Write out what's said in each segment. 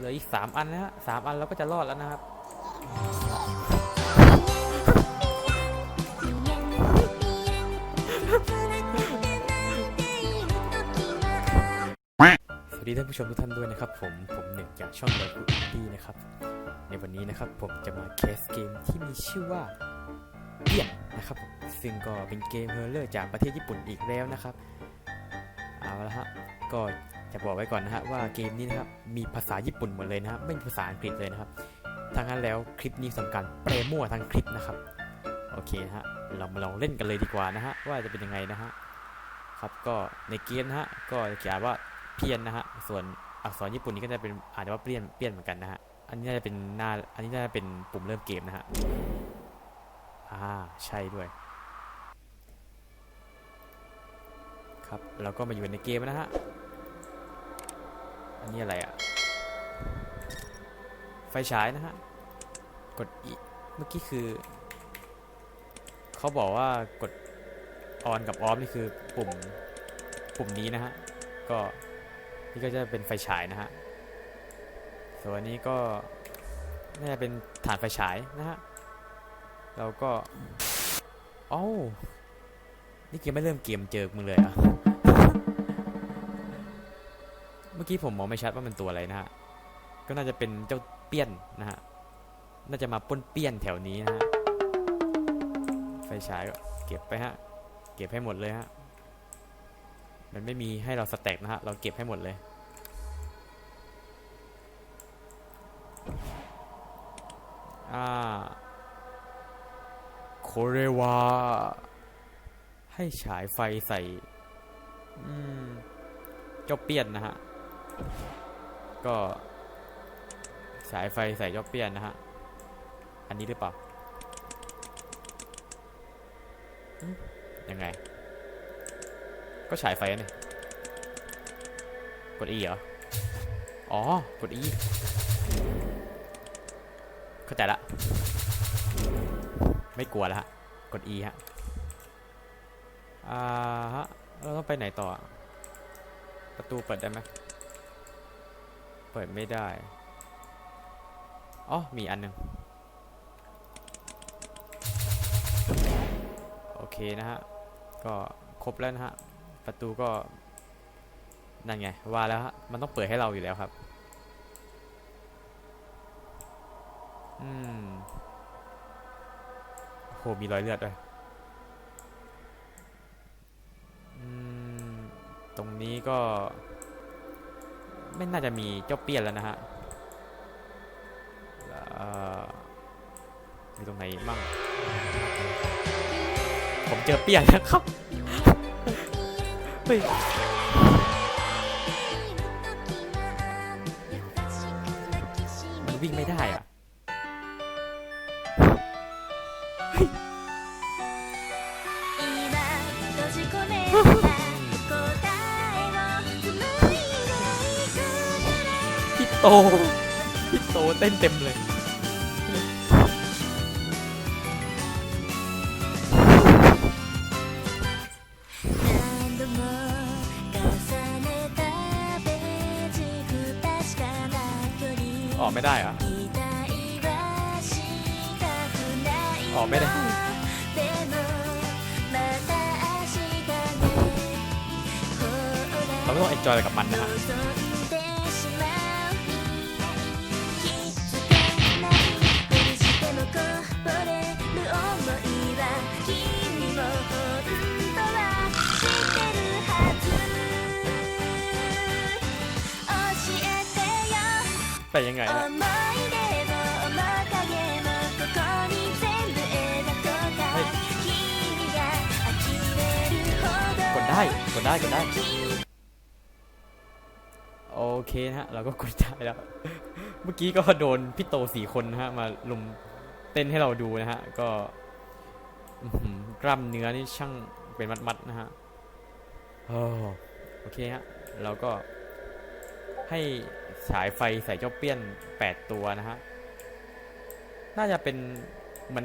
เหลืออีกสามอันนะฮะสามอันเราก็จะรอดแล้วนะครับ สวัสดีท่านผู้ชมทุกท่านด้วยนะครับ ผม ผมหนึ่งจากช่องไลฟ์ดีนะครับ ในวันนี้นะครับผมจะมาเคสเกมที่มีชื่อว่าเปียนนะครับผมซึ่งก็เป็นเกมเฮอร์เลอร์จากประเทศญี่ปุ่นอีกแล้วนะครับ เอาละฮะ ก็ จะบอกไว้ก่อนนะฮะว่าเกมนี้นะครับมีภาษาญี่ปุ่นหมดเลยนะฮะไม่มีภาษาอังกฤษเลยนะครับทางนั้นแล้วคลิปนี้สำคัญแปลมั่วทางคลิปนะครับโอเคนะฮะเรามาลองเล่นกันเลยดีกว่านะฮะว่าจะเป็นยังไงนะฮะครับก็ในเกมนะฮะก็จะเขียนว่าเพี้ยนนะฮะส่วนอักษรญี่ปุ่นนี้ก็จะเป็นอ่านว่าเปลี่ยนเปลี่ยนเหมือนกันนะฮะอันนี้น่าจะเป็นหน้าอันนี้น่าจะเป็นปุ่มเริ่มเกมนะฮะอ่าใช่ด้วยครับเราก็มาอยู่ในเกมนะฮะ อันนี้อะไรอะไฟฉายนะฮะ กดอีเมื่อกี้คือ เขาบอกว่ากดออนกับออฟนี่คือปุ่มปุ่มนี้นะฮะ ก็นี่ก็จะเป็นไฟฉายนะฮะ ส่วนนี้ก็น่าจะเป็นฐานไฟฉายนะฮะ เราก็อ้านี่เกมไม่เริ่มเกมเจอมึงเลยอะ มื่อกี้ผมมองไม่ชัดว่ามันตัวอะไรนะฮะ ก็น่าจะเป็นเจ้าเปี้ยนนะฮะ น่าจะมาป้นเปี้ยนแถวนี้นะฮะ ไฟฉายก็เก็บไปฮะ เก็บให้หมดเลยฮะ มันไม่มีให้เราสแต็กนะฮะ เราเก็บให้หมดเลย อ่าโคเรวาให้ฉายไฟใส่ อืม เจ้าเปี้ยนนะฮะ ก็ฉายไฟใส่เจ้าเปียนนะฮะ อันนี้หรือเปล่ายังไง ก็ฉายไฟนี่กด E เหรอ อ๋อ กด E เข้าใจละ ไม่กลัวแล้วฮะ กด E ฮะ อ่าฮะ เราต้องไปไหนต่อ ประตูเปิดได้ไหม เปิดไม่ได้ อ๋อ มีอันหนึ่งโอเคนะฮะ ก็ครบแล้วนะฮะ ประตูก็ นั่นไง ว่าแล้วฮะ มันต้องเปิดให้เราอยู่แล้วครับ อืมโห มีรอยเลือดด้วยอืมตรงนี้ก็ ไม่น่าจะมีเจ้าเปี้ยนแล้วนะฮะมีตรงไหนบ้าง ผมเจอเปี้ยนนะครับ เฮ้ยมันวิ่งไม่ได้อะ โตพี่โตเต้นเต็มเลยออกไม่ได้เหรออกไม่ได้เราไม่ต้องเอ็นจอยกับมันนะฮะ ไปยังไงกดได้กดได้กดได้โอเคนะฮะเราก็กดได้แล้ว เมื่อกี้ก็โดนพี่โตสี่คนนะฮะมาลุมเต้นให้เราดูนะฮะ ก็กล้ามเนื้อนี่ช่างเป็นมัดๆนะฮะโอเคฮะเราก็ให้ ฉายไฟใส่เจ้าเปี้ยน 8 ตัวนะฮะ น่าจะเป็นมัน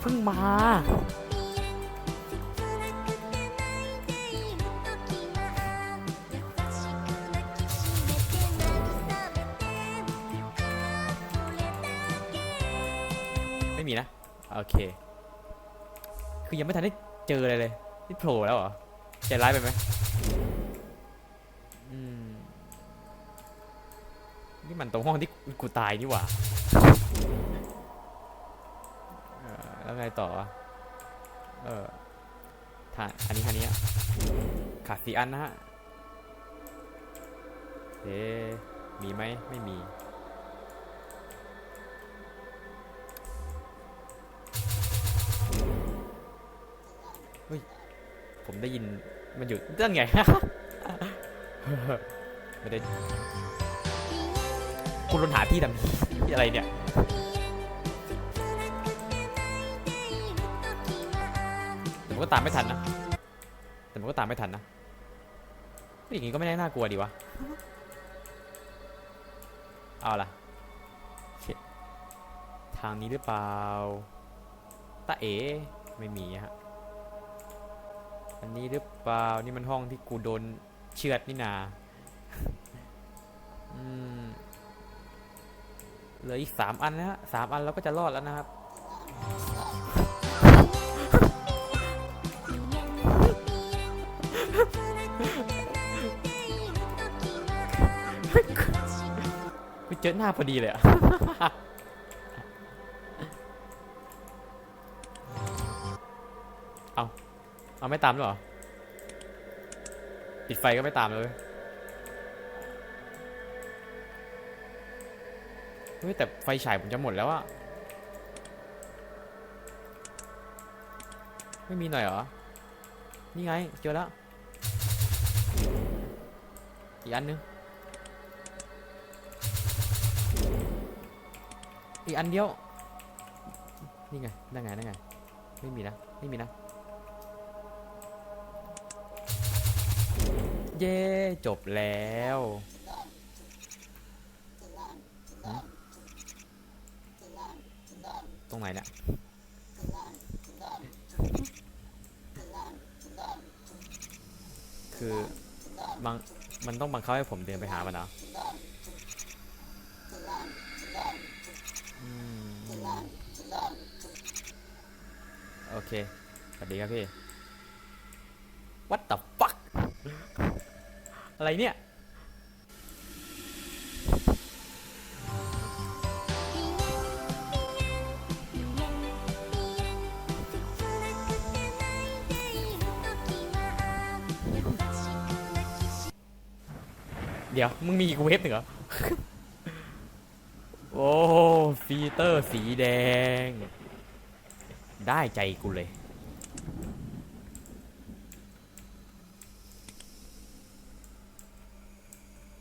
เพิ่งมา ไม่มีนะ โอเค คือยังไม่ทันได้เจออะไรเลย นี่โผล่แล้วเหรอ ใจร้ายไปไหม อืม นี่มันตรงห้องที่กูตายนี่หว่าเออแล้วไงต่อวะเออทางอันนี้ทางนี้ขาดสี่อันนะฮะเอ๊มีไหมไม่มีเฮ้ย ผมได้ยินมันอยู่เรื่องไง ไม่ได้คุณรนหาที่ทำที่อะไรเนี่ยแต่มันก็ตามไม่ทันนะ แต่มันก็ตามไม่ทันนะอย่างงี้ก็ไม่ได้น่ากลัวดีวะ เอาล่ะ ทางนี้หรือเปล่า ตาเอ๋ไม่มีฮะ อันนี้หรือเปล่า นี่มันห้องที่กูโดน เชือดนี่นาเหลืออีกสามอันนะฮะสามอันเราก็จะรอดแล้วนะครับ กูเจอหน้าพอดีเลยอะเอา เอาไม่ตามหรอ ปิดไฟก็ไม่ตามเลยเฮ้ยแต่ไฟฉายผมจะหมดแล้วอะไม่มีหน่อยเหรอ นี่ไงเจอแล้ว อีกอันนึง อีกอันเดียว นี่ไงนั่นไงนั่นไง ไม่มีนะ ไม่มีนะ เย้จบแล้วหืมตรงไหนเนี่ยคือบังมันต้องบังคับให้ผมเดินไปหามันเหรออืมโอเคสวัสดีครับพี่ What the fuck อะไรเนี่ย เดี๋ยว มึงมีอีกเวฟหนึ่งเหรอ โอ้ ฟีเตอร์สีแดง ได้ใจกูเลย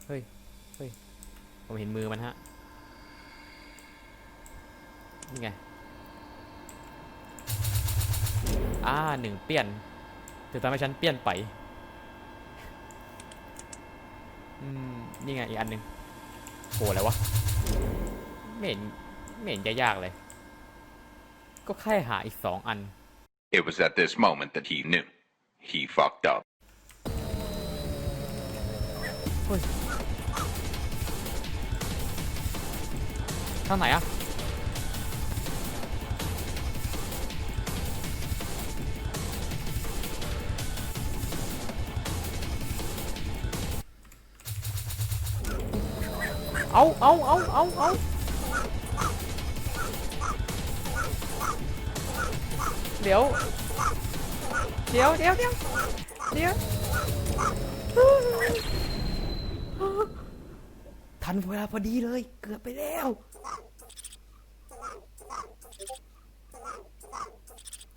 เฮ้ย เฮ้ย ผมเห็นมือมันฮะ นี่ไง อ่าหนึ่งเปลี่ยนเธอทำให้ฉันเปลี่ยนไป อืม นี่ไงอีกอันหนึ่งโหอะไรวะ ไม่เห็นไม่เห็นจะยากเลย ก็แค่หาอีกสองอัน It was at this moment that he knew. He fucked up. ทางไหนอะเอาเอาเอาเอาเอาเดี๋ยว เดี๋ยวเดี๋ยวเดี๋ยวเดี๋ยวทันเวลาพอดีเลย เกือบไปแล้ว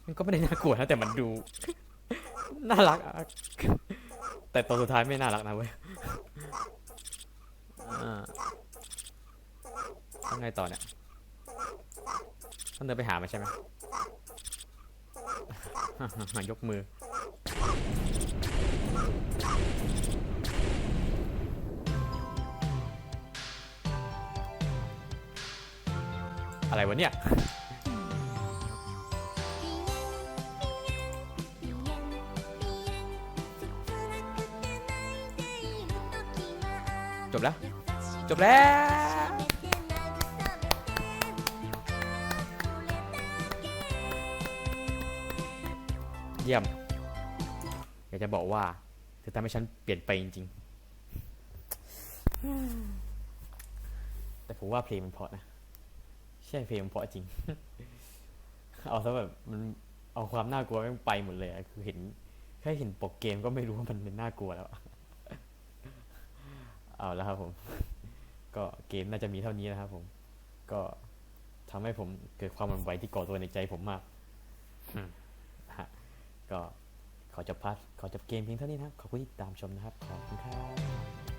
มันก็ไม่ได้น่ากลัวนะแต่มันดู น่ารักอะแต่ตอนสุดท้ายไม่น่ารักนะเว้ยอ่าต้องไงต่อเนี่ยต้องเดินไปหามันใช่ไหมยกมือ อะไรวะเนี่ย จบแล้วเยี่ยม อยากจะบอกว่าเธอทำให้ฉันเปลี่ยนไปจริงๆ แต่ผมว่าเพลงมันเพราะนะ ใช่เพลงมันเพราะจริง เอาซะแบบมันเอาความน่ากลัวมันไปหมดเลยคือเห็นแค่เห็นปกเกมก็ไม่รู้ว่ามันเป็นน่ากลัวแล้ว เอาแล้วครับผม ก็เกมน่าจะมีเท่านี้นะครับผม ก็ทำให้ผมเกิดความหวั่นไหวที่ก่อตัวในใจผมมากฮะก็ขอจบพาร์ทขอจบเกมเพียงเท่านี้นะครับ ขอบคุณที่ติดตามชมนะครับ ขอบคุณครับ